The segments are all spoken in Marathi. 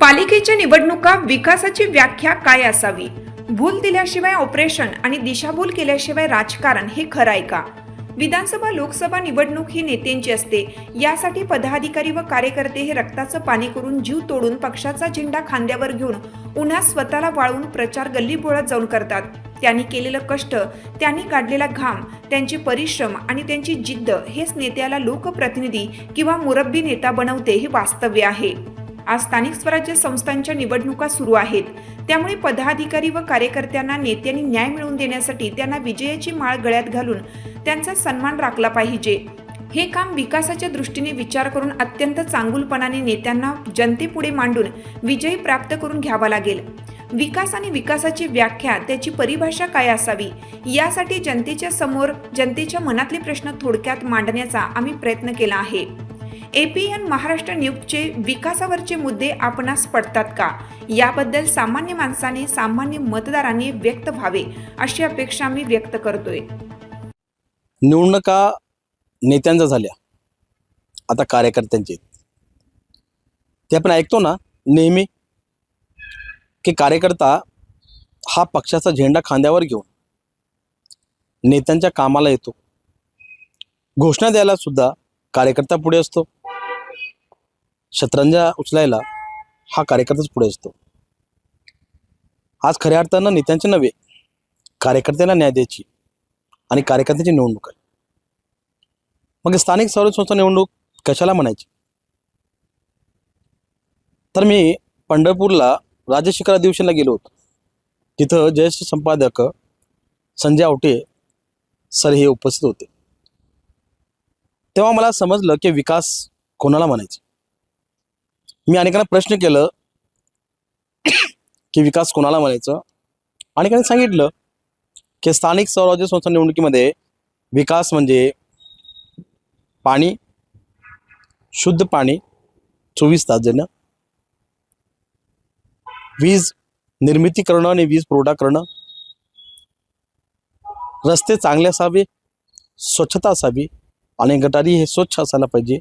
पालिकेच्या निवडणुका विकासाची व्याख्या काय असावी? भूल दिल्याशिवाय ऑपरेशन आणि दिशाभूल केल्याशिवाय राजकारण हे खरं आहे का? विधानसभा लोकसभा निवडणूक ही नेत्यांची असते. यासाठी पदाधिकारी व कार्यकर्ते हे रक्ताचं पाणी करून जीव तोडून पक्षाचा झेंडा खांद्यावर घेऊन उन्हात स्वतःला वाळवून प्रचार गल्लीबोळात जाऊन करतात. त्यांनी केलेलं कष्ट त्यांनी काढलेला घाम त्यांचे परिश्रम आणि त्यांची जिद्द हेच नेत्याला लोकप्रतिनिधी किंवा मुरब्बी नेता बनवते हे वास्तव्य आहे. आज स्थानिक स्वराज्य संस्थांच्या निवडणुका सुरू आहेत. त्यामुळे पदाधिकारी व कार्यकर्त्यांना नेत्यांनी न्याय मिळवून देण्यासाठी त्यांना विजयाची माळ गळ्यात घालून त्यांचा सन्मान राखला पाहिजे. हे काम विकासाच्या दृष्टीने विचार करून अत्यंत चांगुलपणाने नेत्यांना जनतेपुढे मांडून विजय प्राप्त करून घ्यावा लागेल. विकास आणि विकासाची व्याख्या त्याची परिभाषा काय असावी? यासाठी जनतेच्या समोर जनतेच्या मनातले प्रश्न थोडक्यात मांडण्याचा आम्ही प्रयत्न केला आहे. एपीएन महाराष्ट्र न्यूजचे विकासावरचे मुद्दे आपणास पडतात का? याबद्दल सामान्य माणसाने सामान्य मतदारांनी व्यक्त व्हावे अशी अपेक्षा आम्ही व्यक्त करतोय. निवडणुका नेत्यांच्या झाल्या. आता कार्यकर्त्यांची ते आपण ऐकतो ना नेहमी की कार्यकर्ता हा पक्षाचा झेंडा खांद्यावर घेऊन नेत्यांच्या कामाला येतो. घोषणा द्यायला सुद्धा कार्यकर्ता पुढे असतो. शतरंजा उचलायला हा कार्यकर्ताच पुढे असतो. आज खऱ्या अर्थानं नेत्यांचे नव्हे कार्यकर्त्याला न्याय द्यायची आणि कार्यकर्त्याची निवडणूक आहे. मग स्थानिक स्वराज्य संस्था निवडणूक कशाला म्हणायची? तर मी पंढरपूरला राजशिखर अधिवेशनला गेलो होतो. तिथं ज्येष्ठ संपादक संजय आवटे सर हे उपस्थित होते. तेव्हा मला समजलं की विकास कोणाला म्हणायचे? मी अनेकांना प्रश्न केलं की विकास कोणाला म्हणायचं? अनेकांनी सांगितलं की स्थानिक स्वराज्य संस्था निवडणुकीमध्ये विकास म्हणजे पाणी शुद्ध पाणी चोवीस तास देणं वीज निर्मिती करणं आणि वीज पुरवठा करणं रस्ते चांगले असावे स्वच्छता असावी आणि गटारी हे स्वच्छ असायला पाहिजे.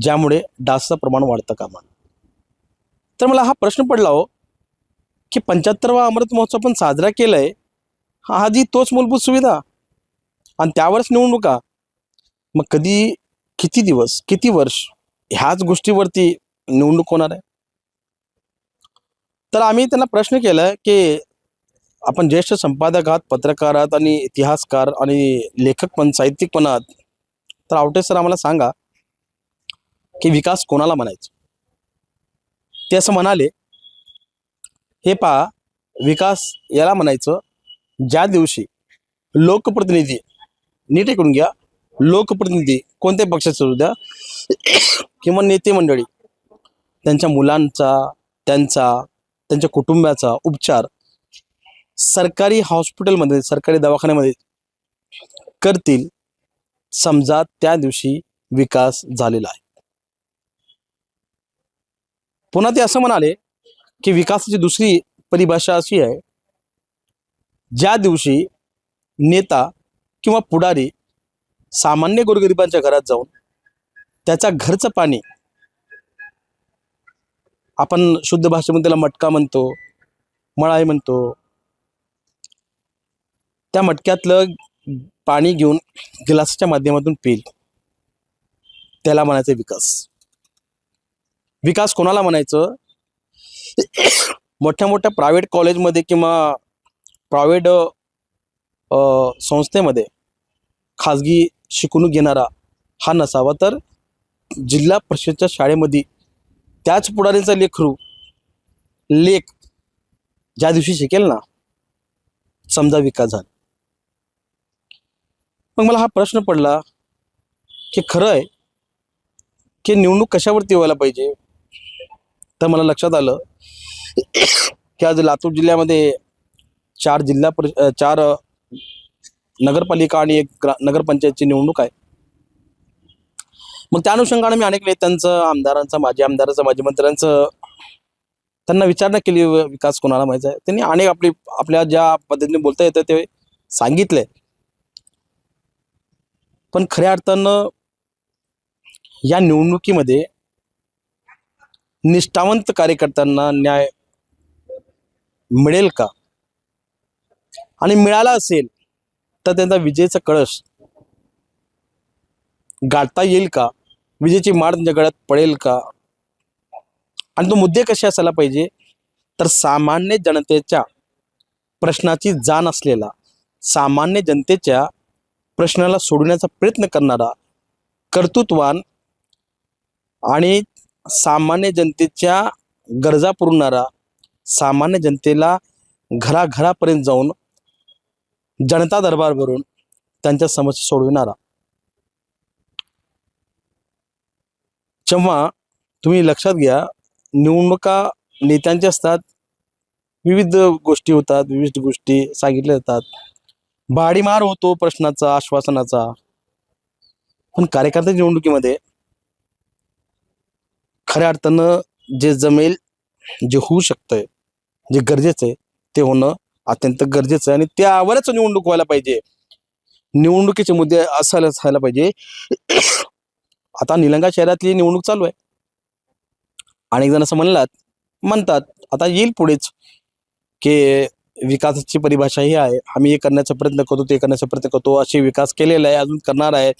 ज्यामुळे डासचं प्रमाण वाढतं कामा म्हणून तर मला हा प्रश्न पडला हो की पंच्याहत्तरवा अमृत महोत्सव पण साजरा केलाय हा आधी तोच मूलभूत सुविधा. आणि त्यावरच निवडणुका. मग कधी किती दिवस किती वर्ष ह्याच गोष्टीवरती निवडणूक होणार आहे? तर आम्ही त्यांना प्रश्न केला की आपण ज्येष्ठ संपादक आहात पत्रकार आहात आणि इतिहासकार आणि लेखक पण साहित्यिक पण आहात. तर आवटे सर आम्हाला सांगा की विकास कोणाला म्हणायचं? ते असं म्हणाले हे पहा विकास याला म्हणायचं ज्या दिवशी लोकप्रतिनिधी नीट ऐकून घ्या लोकप्रतिनिधी कोणत्या पक्षाचे असू द्या किंवा नेते मंडळी त्यांच्या मुलांचा त्यांचा त्यांच्या कुटुंबाचा उपचार सरकारी हॉस्पिटलमध्ये सरकारी दवाखान्यामध्ये करतील समजा त्या दिवशी विकास झालेला आहे. पुन्हा ते असं म्हणाले की विकासाची दुसरी परिभाषा अशी आहे ज्या दिवशी नेता किंवा पुढारी सामान्य गोरगरिबांच्या घरात जाऊन त्याच्या घरचं पाणी आपण शुद्ध भाषेमध्ये त्याला मटका म्हणतो मळाई म्हणतो त्या मटक्यातलं पाणी घेऊन गिलासाच्या माध्यमातून पिईल त्याला म्हणायचं विकास. विकास कोणाला म्हणायचं? मोठ्या मोठ्या प्रायव्हेट कॉलेजमध्ये किंवा प्रायव्हेट संस्थेमध्ये खाजगी शिकवणूक घेणारा हा नसावा. तर जिल्हा परिषदच्या शाळेमध्ये त्याच पुढारीचा लेखरू लेख ज्या दिवशी शिकेल ना समजा विकास झाला. मग मला हा प्रश्न पडला की खरं आहे की निवडणूक कशावरती व्हायला पाहिजे? तर मला लक्षात आलं की आज लातूर जिल्ह्यामध्ये चार जिल्हा परि चार नगरपालिका आणि एक ग्रा नगरपंचायतची निवडणूक आहे. मग त्या अनुषंगाने मी अनेक नेत्यांचं आमदारांचं माजी आमदारांचं माजी मंत्र्यांचं त्यांना विचारणा केली व विकास कोणाला माहिती आहे. त्यांनी अनेक आपली आपल्या ज्या पद्धतीने बोलता येतं ते सांगितलंय पण खऱ्या अर्थानं या निवडणुकीमध्ये निष्ठावंत कार्यकर्त्यांना न्याय मिळेल का? आणि मिळाला असेल तर त्यांचा विजयचा कळश गाठता येईल का? विजेची माळ त्यांच्या गळ्यात पडेल का? आणि तो मुद्दे कसे असायला पाहिजे? तर सामान्य जनतेच्या प्रश्नाची जाण असलेला सामान्य जनतेच्या प्रश्नाला सोडवण्याचा प्रयत्न करणारा कर्तृत्वान आणि सामान्य जनतेच्या गरजा पुरवणारा सामान्य जनतेला घराघरापर्यंत जाऊन जनता दरबार भरून त्यांच्या समस्या सोडविणारा. जेव्हा तुम्ही लक्षात घ्या निवडणुका नेत्यांच्या असतात विविध गोष्टी होतात विविध गोष्टी सांगितल्या जातात. भाडीमार होतो प्रश्नाचा आश्वासनाचा. पण कार्यकर्त्याच्या निवडणुकीमध्ये खऱ्या अर्थानं जे जमेल जे होऊ शकतंय जे गरजेचं आहे ते होणं अत्यंत गरजेचं आहे आणि त्यावरच निवडणूक व्हायला पाहिजे. निवडणुकीचे मुद्दे असायला असायला पाहिजे. आता निलंगा शहरातली निवडणूक चालू आहे. अनेक जण असं म्हणलात म्हणतात आता येईल पुढेच की विकासाची परिभाषा ही आहे. आम्ही हे करण्याचा प्रयत्न करतो ते करण्याचा प्रयत्न करतो असे विकास केलेला आहे अजून करणार आहे.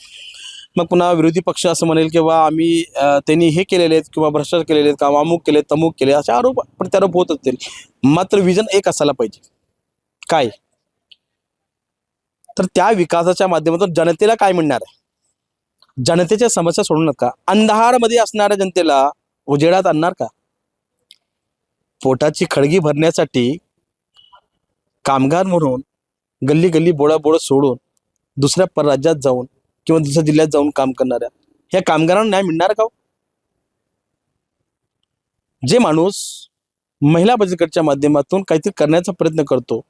मग पुन्हा विरोधी पक्ष असं म्हणेल किंवा आम्ही त्यांनी हे केलेले आहेत किंवा भ्रष्टाचार केलेले आहेत किंवा अमुक केले तमुक केले असे आरोप प्रत्यारोप होत असतील. मात्र विजन एक असायला पाहिजे. काय? तर त्या विकासाच्या माध्यमातून जनतेला काय मिळणार आहे? जनतेच्या समस्या सोडू नका. अंधारमध्ये असणाऱ्या जनतेला उजेडात आणणार का? पोटाची खळगी भरण्यासाठी कामगार म्हणून गल्ली गल्ली बोळा बोळ सोडून दुसऱ्या परराज्यात जाऊन किंवा दुसऱ्या जिल्ह्यात जाऊन काम करणाऱ्या. ह्या कामगारांना न्याय मिळणार का हो? जे माणूस महिला बचत गटच्या माध्यमातून काहीतरी करण्याचा प्रयत्न करतो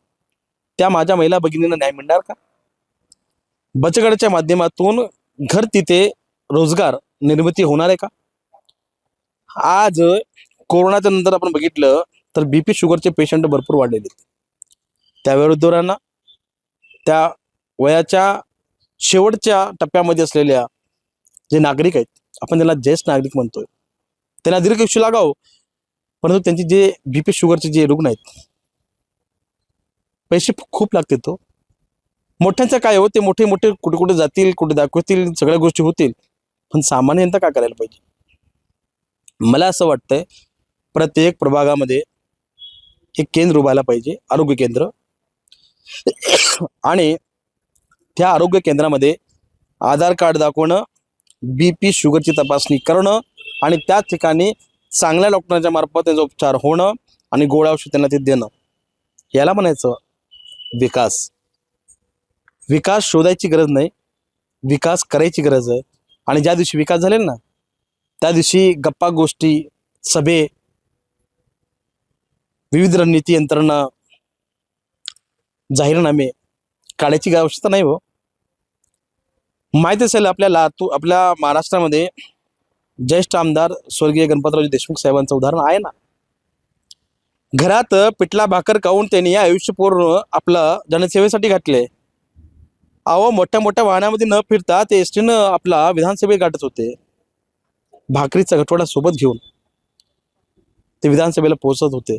त्या माझ्या महिला भगिनींना न्याय मिळणार का? बचत गटाच्या माध्यमातून घर तिथे रोजगार निर्मिती होणार आहे का? आज कोरोनाच्या नंतर आपण बघितलं तर बीपी शुगरचे पेशंट भरपूर वाढलेले त्या विरुद्धरांना त्या वयाच्या शेवटच्या टप्प्यामध्ये असलेल्या जे नागरिक आहेत आपण त्यांना ज्येष्ठ नागरिक म्हणतोय. त्यांना दीर्घयुष्य लागावं परंतु त्यांचे जे बीपी शुगरचे जे रुग्ण आहेत पैसे खूप लागते तो हो. मोठ्यांचं काय हो ते मोठे मोठे कुठे कुठे जातील कुठे दाखवतील सगळ्या गोष्टी होतील पण सामान्य यंत्र काय करायला पाहिजे? मला असं वाटतंय प्रत्येक प्रभागामध्ये एक केंद्र उभायला पाहिजे आरोग्य केंद्र. आणि त्या आरोग्य केंद्रामध्ये आधार कार्ड दाखवणं बी पी शुगरची तपासणी करणं आणि त्या ठिकाणी चांगल्या डॉक्टरांच्या मार्फत त्याचा उपचार होणं आणि गोळ्या औषध त्यांना ते देणं. याला म्हणायचं विकास. विकास शोधायची गरज नाही. विकास करायची गरज आहे. आणि ज्या दिवशी विकास झाले ना त्या दिवशी गप्पा गोष्टी सभे विविध रणनीती यंत्रणा जाहीरनामे काढायची आवश्यकता नाही हो. माहीत असेल आपल्या लातूर आपल्या महाराष्ट्रामध्ये ज्येष्ठ आमदार स्वर्गीय गणपतरावजी देशमुख साहेबांचं उदाहरण आहे ना? घरात पिठला भाकर खाऊन त्यांनी आयुष्य पूर्ण आपलं जनसेवेसाठी घातले. अहो मोठ्या मोठ्या वाहनामध्ये न फिरता ते एस टीनं आपला विधानसभेत गाठत होते. भाकरीचा गठवडा सोबत घेऊन ते विधानसभेला पोहोचत होते.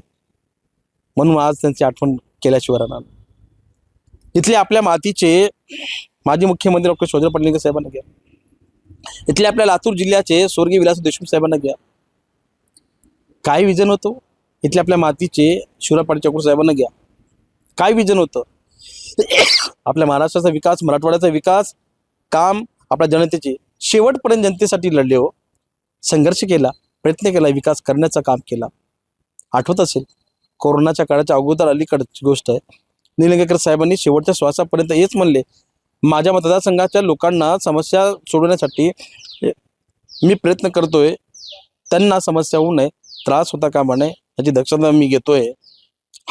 म्हणून आज त्यांची आठवण केल्याशिवाय राहणार इथले आपल्या मातीचे माजी मुख्यमंत्री डॉक्टर शोधर पडणकर साहेबांना घ्या. इथले आपल्या लातूर जिल्ह्याचे स्वर्गीय विलास देशमुख साहेबांना घ्या. काय विजन होतं? इथल्या आपल्या मातीचे शिवराज पाटील चकोर साहेबांना घ्या. काय विजन होतं? आपल्या महाराष्ट्राचा विकास मराठवाड्याचा विकास काम आपल्या जनतेचे. शेवटपर्यंत जनतेसाठी लढले हो. संघर्ष केला प्रयत्न केला विकास करण्याचं काम केला. आठवत असेल कोरोनाच्या काळाच्या अगोदर अलीकडची गोष्ट आहे. निलंगेकर साहेबांनी शेवटच्या श्वासापर्यंत हेच म्हणले माझ्या मतदारसंघाच्या लोकांना समस्या सोडवण्यासाठी मी प्रयत्न करतोय. त्यांना समस्या होऊ नये त्रास होता कामा नये याची दक्षता मी घेतोय.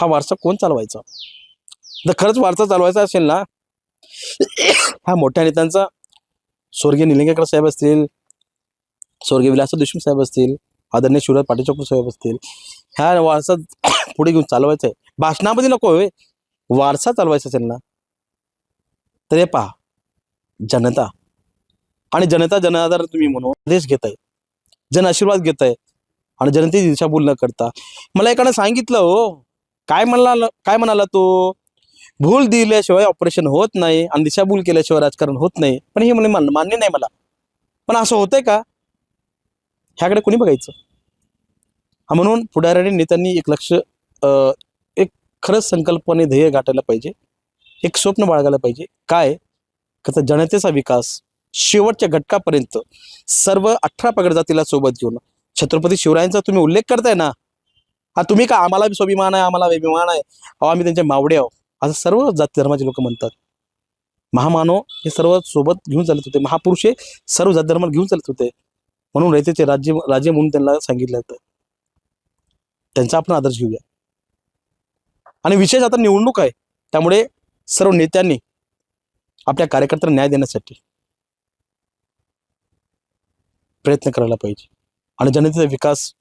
हा वारसा कोण चालवायचा? जर खरंच वारसा चालवायचा असेल ना हा मोठ्या नेत्यांचा स्वर्गीय निलिंगेकर साहेब असतील स्वर्गीय विलास देशमुख साहेब असतील आदरणीय शिवराज पाटील साहेब असतील ह्या वारसा पुढे घेऊन चालवायचा आहे भाषणामध्ये नको होय. वारसा चालवायचा असेल ना तर हे पहा जनता. आणि जनता जनाधार तुम्ही म्हणू आदेश घेत आहे जन आशीर्वाद घेत आहे आणि जनतेची दिशाभूल न करता. मला एकानं सांगितलं हो. काय म्हणाल काय म्हणाला तो? भूल दिल्याशिवाय ऑपरेशन होत नाही आणि दिशाभूल केल्याशिवाय राजकारण होत नाही. पण हे म्हणे मान- मान्य नाही मला. पण असं होतंय का? ह्याकडे कोणी बघायचं? हा म्हणून पुढाऱ्याने नेत्यांनी एक लक्ष अं, एक खरंच संकल्पने ध्येय गाठायला पाहिजे. एक स्वप्न बाळगायला पाहिजे. काय? का तर जनतेचा विकास. शेवटच्या घटकापर्यंत सर्व अठरा पगड जातीला सोबत घेऊन. छत्रपती शिवरायांचा तुम्ही उल्लेख करताय ना? हा तुम्ही का आम्हाला बी स्वाभिमान आहे आम्हाला अभिमान आहे? अहो आम्ही त्यांच्या मावडे आहो असं सर्व जाती धर्माचे लोक म्हणतात. महामानव हे सर्व सोबत घेऊन चालत होते. महापुरुष हे सर्व जाती धर्माला घेऊन चालत होते. म्हणून रयतेचे राज्य राजे म्हणून त्यांना सांगितलं होतं त्यांचा आपण आदर्श घेऊया. आणि विशेष आता निवडणूक आहे. त्यामुळे सर्व नेत्यांनी आपल्या कार्यकर्त्यांना न्याय देण्यासाठी प्रयत्न करायला पाहिजे. आणि जनतेचा विकास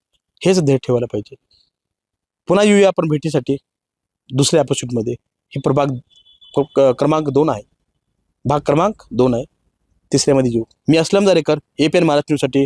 हेच ध्येय ठेवायला पाहिजे. पुन्हा येऊया आपण भेटीसाठी दुसऱ्या एपिसोडमध्ये हे प्रभाग क्रमांक दोन आहे. भाग क्रमांक दोन आहे. तिसऱ्यामध्ये येऊ. मी Aslam Darekar A P N Maharashtra न्यूजसाठी